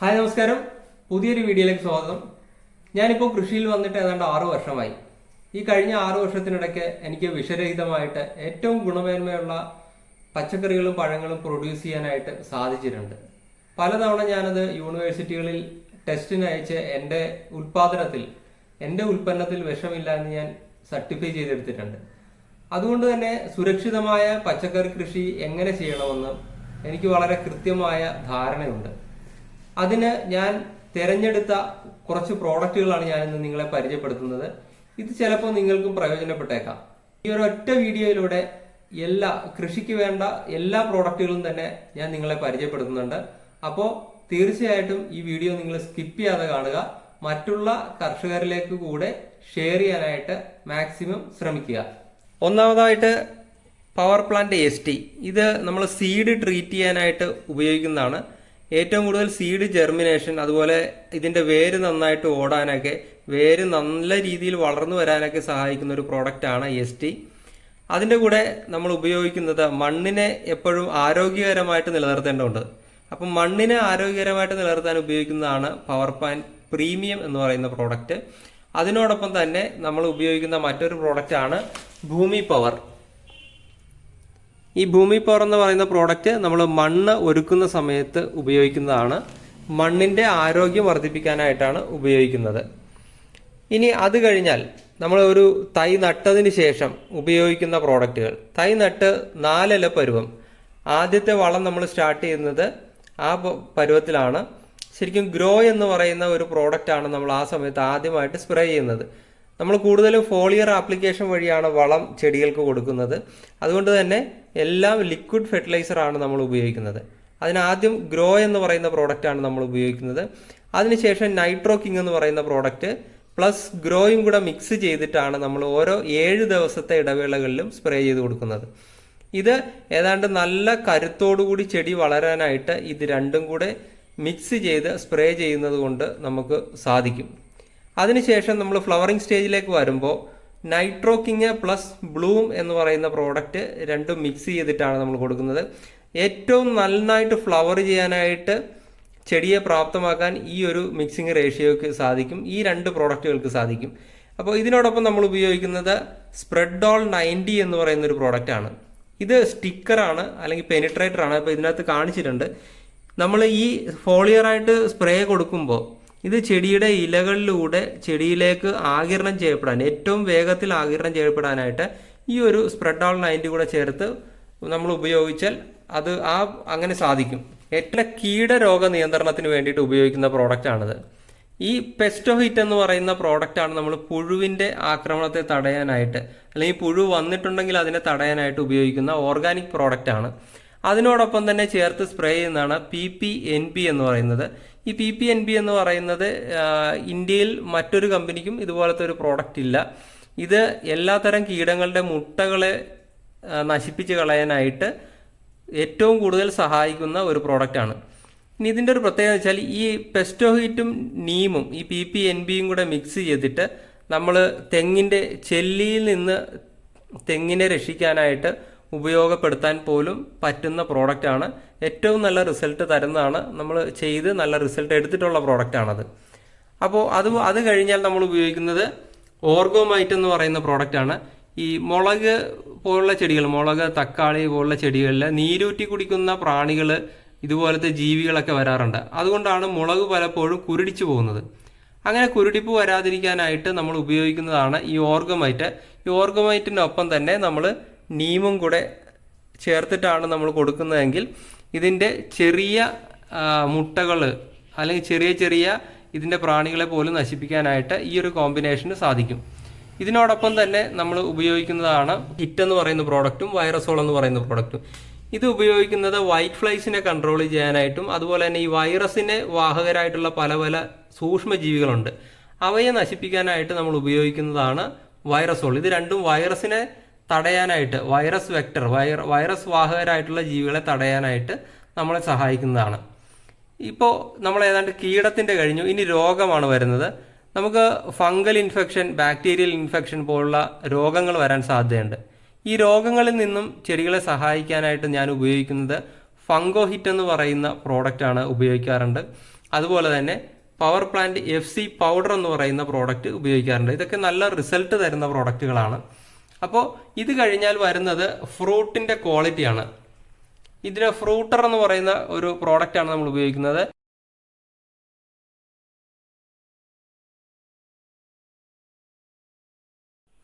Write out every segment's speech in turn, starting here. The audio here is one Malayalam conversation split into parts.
ഹായ് നമസ്കാരം. പുതിയൊരു വീഡിയോയിലേക്ക് സ്വാഗതം. ഞാനിപ്പോൾ കൃഷിയിൽ വന്നിട്ട് ഏതാണ്ട് ആറു വർഷമായി. ഈ കഴിഞ്ഞ ആറു വർഷത്തിനിടയ്ക്ക് എനിക്ക് വിഷരഹിതമായിട്ട് ഏറ്റവും ഗുണമേന്മയുള്ള പച്ചക്കറികളും പഴങ്ങളും പ്രൊഡ്യൂസ് ചെയ്യാനായിട്ട് സാധിച്ചിട്ടുണ്ട്. പലതവണ ഞാനത് യൂണിവേഴ്സിറ്റികളിൽ ടെസ്റ്റിന് അയച്ച് എന്റെ ഉൽപാദനത്തിൽ എന്റെ ഉൽപ്പന്നത്തിൽ വിഷമില്ല എന്ന് ഞാൻ സർട്ടിഫൈ ചെയ്തെടുത്തിട്ടുണ്ട്. അതുകൊണ്ട് തന്നെ സുരക്ഷിതമായ പച്ചക്കറി കൃഷി എങ്ങനെ ചെയ്യണമെന്ന് എനിക്ക് വളരെ കൃത്യമായ ധാരണയുണ്ട്. അതിന് ഞാൻ തിരഞ്ഞെടുത്ത കുറച്ച് പ്രോഡക്റ്റുകളാണ് ഞാൻ ഇന്ന് നിങ്ങളെ പരിചയപ്പെടുത്തുന്നത്. ഇത് ചിലപ്പോൾ നിങ്ങൾക്കും പ്രയോജനപ്പെട്ടേക്കാം. ഈ ഒരു ഒറ്റ വീഡിയോയിലൂടെ എല്ലാ കൃഷിക്ക് വേണ്ട എല്ലാ പ്രോഡക്റ്റുകളും തന്നെ ഞാൻ നിങ്ങളെ പരിചയപ്പെടുത്തുന്നുണ്ട്. അപ്പോൾ തീർച്ചയായിട്ടും ഈ വീഡിയോ നിങ്ങൾ സ്കിപ്പ് ചെയ്യാതെ കാണുക. മറ്റുള്ള കർഷകരിലേക്ക് കൂടെ ഷെയർ ചെയ്യാനായിട്ട് മാക്സിമം ശ്രമിക്കുക. ഒന്നാമതായിട്ട് പവർ പ്ലാന്റ് എസ് ടി. ഇത് നമ്മൾ സീഡ് ട്രീറ്റ് ചെയ്യാനായിട്ട് ഉപയോഗിക്കുന്നതാണ്. ഏറ്റവും കൂടുതൽ സീഡ് ജെർമിനേഷൻ അതുപോലെ ഇതിന്റെ വേര് നന്നായിട്ട് ഓടാനൊക്കെ വേര് നല്ല രീതിയിൽ വളർന്നു വരാനൊക്കെ സഹായിക്കുന്ന ഒരു പ്രോഡക്റ്റ് ആണ് എസ് ടി അതിന്റെ കൂടെ നമ്മൾ ഉപയോഗിക്കുന്നത് മണ്ണിനെ എപ്പോഴും ആരോഗ്യകരമായിട്ട് നിലനിർത്തേണ്ടതുണ്ട്. അപ്പം മണ്ണിനെ ആരോഗ്യകരമായിട്ട് നിലനിർത്താൻ ഉപയോഗിക്കുന്നതാണ് പവർ പാൻ പ്രീമിയം എന്ന് പറയുന്ന പ്രോഡക്റ്റ് അതിനോടൊപ്പം തന്നെ നമ്മൾ ഉപയോഗിക്കുന്ന മറ്റൊരു പ്രോഡക്റ്റാണ് ഭൂമി പവർ ഈ ഭൂമി പവർ എന്ന് പറയുന്ന പ്രോഡക്റ്റ് നമ്മൾ മണ്ണ് ഒരുക്കുന്ന സമയത്ത് ഉപയോഗിക്കുന്നതാണ്. മണ്ണിന്റെ ആരോഗ്യം വർദ്ധിപ്പിക്കാനായിട്ടാണ് ഉപയോഗിക്കുന്നത്. ഇനി അത് കഴിഞ്ഞാൽ നമ്മൾ ഒരു തൈ നട്ടതിന് ശേഷം ഉപയോഗിക്കുന്ന പ്രോഡക്റ്റുകൾ തൈ നട്ട് നാലില പരുവം. ആദ്യത്തെ വളം നമ്മൾ സ്റ്റാർട്ട് ചെയ്യുന്നത് ആ പരുവത്തിലാണ്. ശരിക്കും ഗ്രോ എന്ന് പറയുന്ന ഒരു പ്രോഡക്റ്റ് ആണ് നമ്മൾ ആ സമയത്ത് ആദ്യമായിട്ട് സ്പ്രേ ചെയ്യുന്നത്. നമ്മൾ കൂടുതലും ഫോളിയർ ആപ്ലിക്കേഷൻ വഴിയാണ് വളം ചെടികൾക്ക് കൊടുക്കുന്നത്. അതുകൊണ്ട് തന്നെ എല്ലാം ലിക്വിഡ് ഫെർട്ടിലൈസർ ആണ് നമ്മൾ ഉപയോഗിക്കുന്നത്. അതിനാദ്യം ഗ്രോ എന്ന് പറയുന്ന പ്രോഡക്റ്റ് ആണ് നമ്മൾ ഉപയോഗിക്കുന്നത്. അതിനുശേഷം നൈട്രോ കിങ് എന്ന് പറയുന്ന പ്രോഡക്റ്റ് പ്ലസ് ഗ്രോയും കൂടെ മിക്സ് ചെയ്തിട്ടാണ് നമ്മൾ ഓരോ ഏഴ് ദിവസത്തെ ഇടവേളകളിലും സ്പ്രേ ചെയ്ത് കൊടുക്കുന്നത്. ഇത് ഏതാണ്ട് നല്ല കരുത്തോടുകൂടി ചെടി വളരാനായിട്ട് ഇത് രണ്ടും കൂടെ മിക്സ് ചെയ്ത് സ്പ്രേ ചെയ്യുന്നത് കൊണ്ട് നമുക്ക് സാധിക്കും. അതിനുശേഷം നമ്മൾ ഫ്ലവറിങ് സ്റ്റേജിലേക്ക് വരുമ്പോൾ നൈട്രോ കിങ് പ്ലസ് ബ്ലൂം എന്ന് പറയുന്ന പ്രോഡക്റ്റ് രണ്ടും മിക്സ് ചെയ്തിട്ടാണ് നമ്മൾ കൊടുക്കുന്നത്. ഏറ്റവും നന്നായിട്ട് ഫ്ലവർ ചെയ്യാനായിട്ട് ചെടിയെ പ്രാപ്തമാക്കാൻ ഈ ഒരു മിക്സിംഗ് റേഷ്യോയ്ക്ക് സാധിക്കും. ഈ രണ്ട് പ്രോഡക്റ്റുകൾക്ക് സാധിക്കും. അപ്പോൾ ഇതിനോടൊപ്പം നമ്മൾ ഉപയോഗിക്കുന്നത് സ്പ്രെഡ് ഓൾ നയന്റി എന്ന് പറയുന്ന ഒരു പ്രോഡക്റ്റാണ് ഇത് സ്റ്റിക്കറാണ് അല്ലെങ്കിൽ പെനിട്രേറ്റർ ആണ്. അപ്പോൾ ഇതിനകത്ത് കാണിച്ചിട്ടുണ്ട്. നമ്മൾ ഈ ഫോളിയറായിട്ട് സ്പ്രേ കൊടുക്കുമ്പോൾ ഇത് ചെടിയുടെ ഇലകളിലൂടെ ചെടിയിലേക്ക് ആകിരണം ചെയ്യപ്പെടാൻ ഏറ്റവും വേഗത്തിൽ ആകിരണം ചെയ്യപ്പെടാനായിട്ട് ഈ ഒരു സ്പ്രെഡ് ഓൾ നയന്റി കൂടെ ചേർത്ത് നമ്മൾ ഉപയോഗിച്ചാൽ അത് ആ അങ്ങനെ സാധിക്കും. ഏറ്റവും കീടരോഗ നിയന്ത്രണത്തിന് വേണ്ടിയിട്ട് ഉപയോഗിക്കുന്ന പ്രോഡക്റ്റ് ആണിത്. ഈ പെസ്റ്റോഹിറ്റ് എന്ന് പറയുന്ന പ്രോഡക്റ്റ് ആണ് നമ്മൾ പുഴുവിന്റെ ആക്രമണത്തെ തടയാനായിട്ട് അല്ലെങ്കിൽ പുഴു വന്നിട്ടുണ്ടെങ്കിൽ അതിനെ തടയാനായിട്ട് ഉപയോഗിക്കുന്ന ഓർഗാനിക് പ്രോഡക്റ്റ് ആണ്. അതിനോടൊപ്പം തന്നെ ചേർത്ത് സ്പ്രേ ചെയ്യുന്നതാണ് പി പി എൻ പി എന്ന് പറയുന്നത്. ഈ പി പി എൻ ബി എന്ന് പറയുന്നത് ഇന്ത്യയിൽ മറ്റൊരു കമ്പനിക്കും ഇതുപോലത്തെ ഒരു പ്രോഡക്റ്റ് ഇല്ല. ഇത് എല്ലാത്തരം കീടങ്ങളുടെ മുട്ടകളെ നശിപ്പിച്ച് കളയാനായിട്ട് ഏറ്റവും കൂടുതൽ സഹായിക്കുന്ന ഒരു പ്രോഡക്റ്റാണ് ഇനി ഇതിന്റെ ഒരു പ്രത്യേകത വെച്ചാൽ ഈ പെസ്റ്റോഹീറ്റും നീമും ഈ പി പി എൻ ബിയും കൂടെ മിക്സ് ചെയ്തിട്ട് നമ്മൾ തെങ്ങിന്റെ ചെല്ലിയിൽ നിന്ന് തെങ്ങിനെ രക്ഷിക്കാനായിട്ട് ഉപയോഗപ്പെടുത്താൻ പോലും പറ്റുന്ന പ്രോഡക്റ്റാണ് ഏറ്റവും നല്ല റിസൾട്ട് തരുന്നതാണ്. നമ്മൾ ചെയ്ത് നല്ല റിസൾട്ട് എടുത്തിട്ടുള്ള പ്രോഡക്റ്റാണത് അപ്പോൾ അത് അത് കഴിഞ്ഞാൽ നമ്മൾ ഉപയോഗിക്കുന്നത് ഓർഗോമൈറ്റ് എന്ന് പറയുന്ന പ്രോഡക്റ്റാണ് ഈ മുളക് പോലുള്ള ചെടികൾ മുളക് തക്കാളി പോലുള്ള ചെടികളിൽ നീരൂറ്റി കുടിക്കുന്ന പ്രാണികൾ ഇതുപോലത്തെ ജീവികളൊക്കെ വരാറുണ്ട്. അതുകൊണ്ടാണ് മുളക് പലപ്പോഴും കുരുടിച്ചു പോകുന്നത്. അങ്ങനെ കുരുടിപ്പ് വരാതിരിക്കാനായിട്ട് നമ്മൾ ഉപയോഗിക്കുന്നതാണ് ഈ ഓർഗമൈറ്റ്. ഈ ഓർഗമൈറ്റിനൊപ്പം തന്നെ നമ്മൾ നീമും കൂടെ ചേർത്തിട്ടാണ് നമ്മൾ കൊടുക്കുന്നതെങ്കിൽ ഇതിന്റെ ചെറിയ മുട്ടകൾ അല്ലെങ്കിൽ ചെറിയ ചെറിയ ഇതിന്റെ പ്രാണികളെ പോലും നശിപ്പിക്കാനായിട്ട് ഈ ഒരു കോമ്പിനേഷന് സാധിക്കും. ഇതിനോടൊപ്പം തന്നെ നമ്മൾ ഉപയോഗിക്കുന്നതാണ് ഹിറ്റ് എന്ന് പറയുന്ന പ്രോഡക്റ്റും വൈറസോൾ എന്ന് പറയുന്ന പ്രോഡക്റ്റും. ഇത് ഉപയോഗിക്കുന്നത് വൈറ്റ് ഫ്ലൈസിനെ കൺട്രോൾ ചെയ്യാനായിട്ടും അതുപോലെ തന്നെ ഈ വൈറസിനെ വാഹകരായിട്ടുള്ള പല പല സൂക്ഷ്മജീവികളുണ്ട്. അവയെ നശിപ്പിക്കാനായിട്ട് നമ്മൾ ഉപയോഗിക്കുന്നതാണ് വൈറസോൾ. ഇത് രണ്ടും വൈറസിനെ തടയാനായിട്ട് വൈറസ് വെക്ടർ വൈറ വൈറസ് വാഹകരായിട്ടുള്ള ജീവികളെ തടയാനായിട്ട് നമ്മളെ സഹായിക്കുന്നതാണ്. ഇപ്പോൾ നമ്മൾ ഏതാണ്ട് കീടത്തിന്റെ കഴിഞ്ഞു. ഇനി രോഗമാണ് വരുന്നത്. നമുക്ക് ഫംഗൽ ഇൻഫെക്ഷൻ ബാക്ടീരിയൽ ഇൻഫെക്ഷൻ പോലുള്ള രോഗങ്ങൾ വരാൻ സാധ്യതയുണ്ട്. ഈ രോഗങ്ങളിൽ നിന്നും ചെടികളെ സഹായിക്കാനായിട്ട് ഞാൻ ഉപയോഗിക്കുന്നത് ഫംഗോഹിറ്റ് എന്ന് പറയുന്ന പ്രോഡക്റ്റാണ് ഉപയോഗിക്കാറുണ്ട്. അതുപോലെ തന്നെ power plant F C powder എന്ന് പറയുന്ന പ്രോഡക്റ്റ് ഉപയോഗിക്കാറുണ്ട്. ഇതൊക്കെ നല്ല റിസൾട്ട് തരുന്ന പ്രോഡക്റ്റുകളാണ് അപ്പോൾ ഇത് കഴിഞ്ഞാൽ വരുന്നത് ഫ്രൂട്ടിന്റെ ക്വാളിറ്റിയാണ് ഇതിന് ഫ്രൂട്ടർ എന്ന് പറയുന്ന ഒരു പ്രോഡക്റ്റാണ് നമ്മൾ ഉപയോഗിക്കുന്നത്.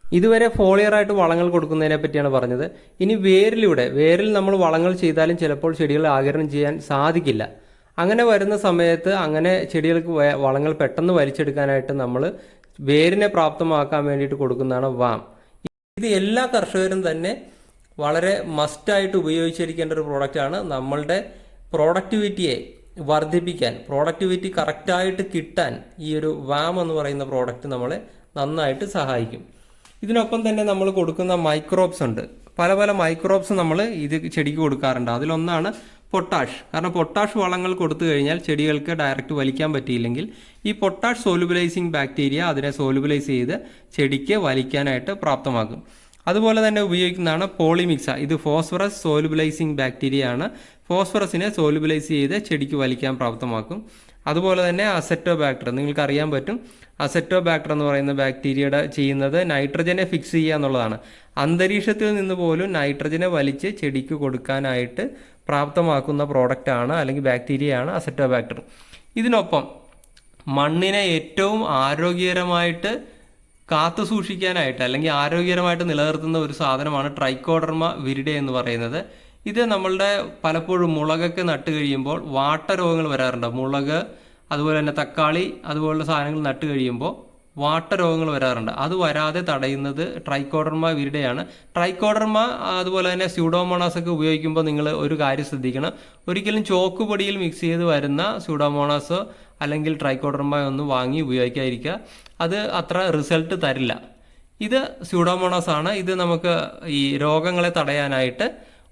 ഇതുവരെ ഫോളിയറായിട്ട് വളങ്ങൾ കൊടുക്കുന്നതിനെ പറ്റിയാണ് പറഞ്ഞത്. ഇനി വേരിലൂടെ വേരിൽ നമ്മൾ വളങ്ങൾ ചെയ്താലും ചിലപ്പോൾ ചെടികൾ ആകിരണം ചെയ്യാൻ സാധിക്കില്ല. അങ്ങനെ വരുന്ന സമയത്ത് അങ്ങനെ ചെടികൾക്ക് വളങ്ങൾ പെട്ടെന്ന് വലിച്ചെടുക്കാനായിട്ട് നമ്മൾ വേരിനെ പ്രാപ്തമാക്കാൻ വേണ്ടിയിട്ട് കൊടുക്കുന്നതാണ് വാം. ഇത് എല്ലാ കർഷകരും തന്നെ വളരെ മസ്റ്റായിട്ട് ഉപയോഗിച്ചിരിക്കേണ്ട ഒരു പ്രോഡക്റ്റാണ് നമ്മളുടെ പ്രോഡക്ടിവിറ്റിയെ വർദ്ധിപ്പിക്കാൻ പ്രോഡക്ടിവിറ്റി കറക്റ്റായിട്ട് കിട്ടാൻ ഈ ഒരു വാം എന്ന് പറയുന്ന പ്രോഡക്റ്റ് നമ്മളെ നന്നായിട്ട് സഹായിക്കും. ഇതിനൊപ്പം തന്നെ നമ്മൾ കൊടുക്കുന്ന മൈക്രോബ്സ് ഉണ്ട്. പല പല മൈക്രോബ്സ് നമ്മൾ ഇത് ചെടിക്ക് കൊടുക്കാറുണ്ട്. അതിലൊന്നാണ് പൊട്ടാഷ്. കാരണം പൊട്ടാഷ് വളങ്ങൾ കൊടുത്തു കഴിഞ്ഞാൽ ചെടികൾക്ക് ഡയറക്റ്റ് വലിക്കാൻ പറ്റിയില്ലെങ്കിൽ ഈ പൊട്ടാഷ് സോലുബിലൈസിങ് ബാക്ടീരിയ അതിനെ സോലുബിലൈസ് ചെയ്ത് ചെടിക്ക് വലിക്കാനായിട്ട് പ്രാപ്തമാക്കും. അതുപോലെ തന്നെ ഉപയോഗിക്കുന്നതാണ് പോളിമിക്സ ഇത് ഫോസ്ഫറസ് സോലുബിലൈസിങ് ബാക്ടീരിയ ആണ്. ഫോസ്ഫറസിനെ സോലുബിലൈസ് ചെയ്ത് ചെടിക്ക് വലിക്കാൻ പ്രാപ്തമാക്കും. അതുപോലെ തന്നെ അസെറ്റോ ബാക്ടർ നിങ്ങൾക്ക് അറിയാൻ പറ്റും അസെറ്റോ ബാക്ടർ എന്ന് പറയുന്ന ബാക്ടീരിയയുടെ ചെയ്യുന്നത് നൈട്രജനെ ഫിക്സ് ചെയ്യുക എന്നുള്ളതാണ്. അന്തരീക്ഷത്തിൽ നിന്ന് പോലും നൈട്രജനെ വലിച്ച് ചെടിക്ക് കൊടുക്കാനായിട്ട് പ്രാപ്തമാക്കുന്ന പ്രോഡക്റ്റാണ് അല്ലെങ്കിൽ ബാക്ടീരിയയാണ് അസറ്റോബാക്ടർ. ഇതിനൊപ്പം മണ്ണിനെ ഏറ്റവും ആരോഗ്യകരമായിട്ട് കാത്തു സൂക്ഷിക്കാനായിട്ട് അല്ലെങ്കിൽ ആരോഗ്യകരമായിട്ട് നിലനിർത്തുന്ന ഒരു സാധനമാണ് ട്രൈക്കോഡർമ വിരിഡ എന്ന് പറയുന്നത്. ഇത് നമ്മളുടെ പലപ്പോഴും മുളകൊക്കെ നട്ട് കഴിയുമ്പോൾ വാട്ടരോഗങ്ങൾ വരാറുണ്ട്. മുളക് അതുപോലെ തന്നെ തക്കാളി അതുപോലുള്ള സാധനങ്ങൾ നട്ട് കഴിയുമ്പോൾ വാട്ടരോഗങ്ങൾ വരാറുണ്ട്. അത് വരാതെ തടയുന്നത് ട്രൈക്കോഡർമ വിരിഡയാണ് ട്രൈക്കോഡർമ അതുപോലെ തന്നെ സ്യൂഡോമോണാസ് ഒക്കെ ഉപയോഗിക്കുമ്പോൾ നിങ്ങൾ ഒരു കാര്യം ശ്രദ്ധിക്കണം. ഒരിക്കലും ചോക്ക് പൊടിയിൽ മിക്സ് ചെയ്ത് വരുന്ന സ്യൂഡോമോണാസോ അല്ലെങ്കിൽ ട്രൈക്കോഡർമ ഒന്നും വാങ്ങി ഉപയോഗിക്കാതിരിക്കുക. അത് അത്ര റിസൾട്ട് തരില്ല. ഇത് സ്യൂഡോമോണാസ് ആണ്. ഇത് നമുക്ക് ഈ രോഗങ്ങളെ തടയാനായിട്ട്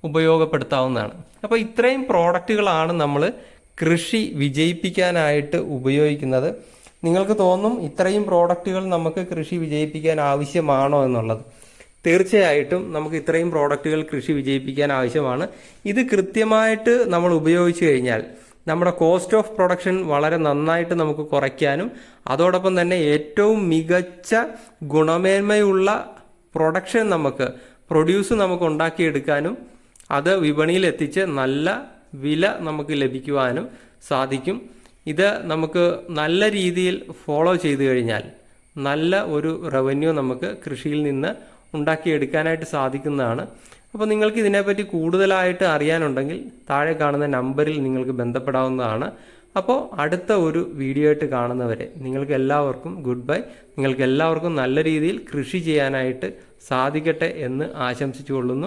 ഉപയോഗപ്പെടുത്താവുന്നതാണ്. അപ്പോൾ ഇത്രയും പ്രോഡക്റ്റുകളാണ് നമ്മൾ കൃഷി വിജയിപ്പിക്കാനായിട്ട് ഉപയോഗിക്കുന്നത്. നിങ്ങൾക്ക് തോന്നും ഇത്രയും പ്രോഡക്റ്റുകൾ നമുക്ക് കൃഷി വിജയിപ്പിക്കാൻ ആവശ്യമാണോ എന്നുള്ളത്. തീർച്ചയായിട്ടും നമുക്ക് ഇത്രയും പ്രോഡക്റ്റുകൾ കൃഷി വിജയിപ്പിക്കാൻ ആവശ്യമാണ്. ഇത് കൃത്യമായിട്ട് നമ്മൾ ഉപയോഗിച്ചു കഴിഞ്ഞാൽ നമ്മുടെ കോസ്റ്റ് ഓഫ് പ്രൊഡക്ഷൻ വളരെ നന്നായിട്ട് നമുക്ക് കുറയ്ക്കാനും അതോടൊപ്പം തന്നെ ഏറ്റവും മികച്ച ഗുണമേന്മയുള്ള പ്രൊഡക്ഷൻ നമുക്ക് പ്രൊഡ്യൂസ് നമുക്ക് ഉണ്ടാക്കിയെടുക്കാനും അത് വിപണിയിൽ എത്തിച്ച് നല്ല വില നമുക്ക് ലഭിക്കുവാനും സാധിക്കും. ഇത് നമുക്ക് നല്ല രീതിയിൽ ഫോളോ ചെയ്തു കഴിഞ്ഞാൽ നല്ല ഒരു റവന്യൂ നമുക്ക് കൃഷിയിൽ നിന്ന് ഉണ്ടാക്കിയെടുക്കാനായിട്ട് സാധിക്കുന്നതാണ്. അപ്പോൾ നിങ്ങൾക്ക് ഇതിനെപ്പറ്റി കൂടുതലായിട്ട് അറിയാനുണ്ടെങ്കിൽ താഴെ കാണുന്ന നമ്പറിൽ നിങ്ങൾക്ക് ബന്ധപ്പെടാവുന്നതാണ്. അപ്പോൾ അടുത്ത ഒരു വീഡിയോ ആയിട്ട് കാണുന്നവരെ നിങ്ങൾക്ക് എല്ലാവർക്കും ഗുഡ് ബൈ നിങ്ങൾക്ക് എല്ലാവർക്കും നല്ല രീതിയിൽ കൃഷി ചെയ്യാനായിട്ട് സാധിക്കട്ടെ എന്ന് ആശംസിച്ചുകൊള്ളുന്നു.